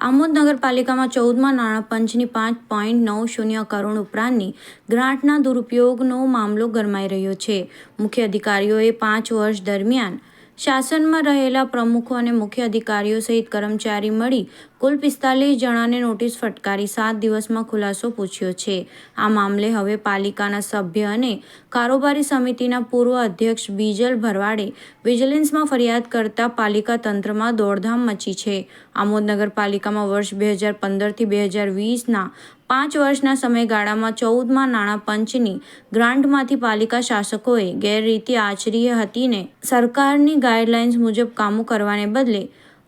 આમોદ નગરપાલિકામાં ચૌદમાં નાણાં પંચની પાંચ પોઈન્ટ નવ શૂન્ય કરોડ ઉપરાંતની ગ્રાન્ટના દુરુપયોગનો મામલો ગરમાઈ રહ્યો છે. મુખ્ય અધિકારીઓએ પાંચ વર્ષ દરમિયાન શાસનમાં રહેલા પ્રમુખો અને મુખ્ય અધિકારીઓ સહિત કર્મચારી મળી કુલ પિસ્તાલીસ જણાને નોટિસ ફટકારી સાત દિવસમાં ખુલાસો પૂછ્યો છે. આ મામલે હવે પાલિકાના સભ્ય અને કારોબારી સમિતિના પૂર્વ અધ્યક્ષ બીજલ ભરવાડે વિજિલન્સમાં ફરિયાદ કરતા પાલિકા તંત્રમાં દોડધામ મચી છે. આમોદ નગરપાલિકામાં વર્ષ બે હજાર પંદરથી બે હજાર વીસના પાંચ વર્ષના સમયગાળામાં ચૌદમાં નાણાં પંચની ગ્રાન્ટમાંથી પાલિકા શાસકોએ ગેરરીતિ આચરી હતી ને સરકારની ગાઈડલાઇન્સ મુજબ કામો કરવાને બદલે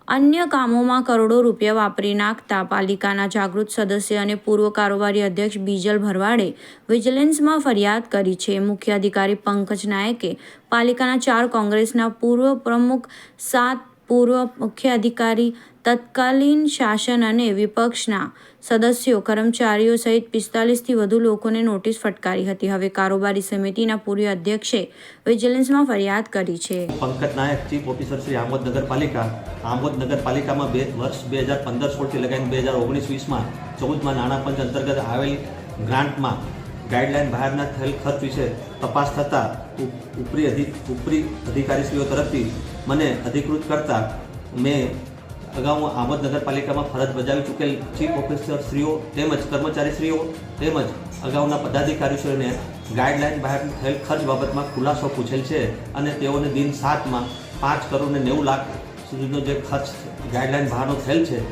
અન્ય કામોમાં કરોડો રૂપિયા વાપરી નાખતા પાલિકાના જાગૃત સદસ્ય અને પૂર્વ કારોબારી અધ્યક્ષ બીજલ ભરવાડે વિજિલન્સમાં ફરિયાદ કરી છે. મુખ્ય અધિકારી પંકજ નાયકે પાલિકાના ચાર કોંગ્રેસના પૂર્વ પ્રમુખ, સાત પૂર્વ મુખ્ય અધિકારી તત્કાલીન શાસન અને વિપક્ષના સદસ્યો, કર્મચારીઓ સહિત પિસ્તાલીસથી વધુ લોકોને નોટિસ ફટકારી હતી. હવે કારોબારી સમિતિના પૂર્વ અધ્યક્ષે વિજિલન્સમાં ફરિયાદ કરી છે. પંકજ નાયક, ચીફ ઓફિસર શ્રી આમોદ નગરપાલિકા. આમોદ નગરપાલિકામાં બે, વર્ષ બે હજાર પંદર સોળથી લગાવીને બે હજાર ઓગણીસ વીસમાં ચૌદમાં નાણાં પંચ અંતર્ગત આવેલ ગ્રાન્ટમાં ગાઈડલાઇન બહારના થયેલ ખર્ચ વિશે તપાસ થતાં ઉપરી અધિક ઉપરી અધિકારીશ્રીઓ તરફથી મને અધિકૃત કરતા મેં અગાઉ આમોદ નગરપાલિકામાં ફરજ બજાવી ચૂકેલ ચીફ ઓફિસર શ્રીઓ તેમજ કર્મચારીશ્રીઓ તેમજ અગાઉના પદાધિકારીશ્રીઓને ગાઈડલાઇન બહાર થયેલ ખર્ચ બાબતમાં ખુલાસો પૂછેલ છે અને તેઓને દિન સાતમાં પાંચ કરોડ નેવું લાખ સુધીનો જે ખર્ચ ગાઈડલાઇન બહારનો થયેલ છે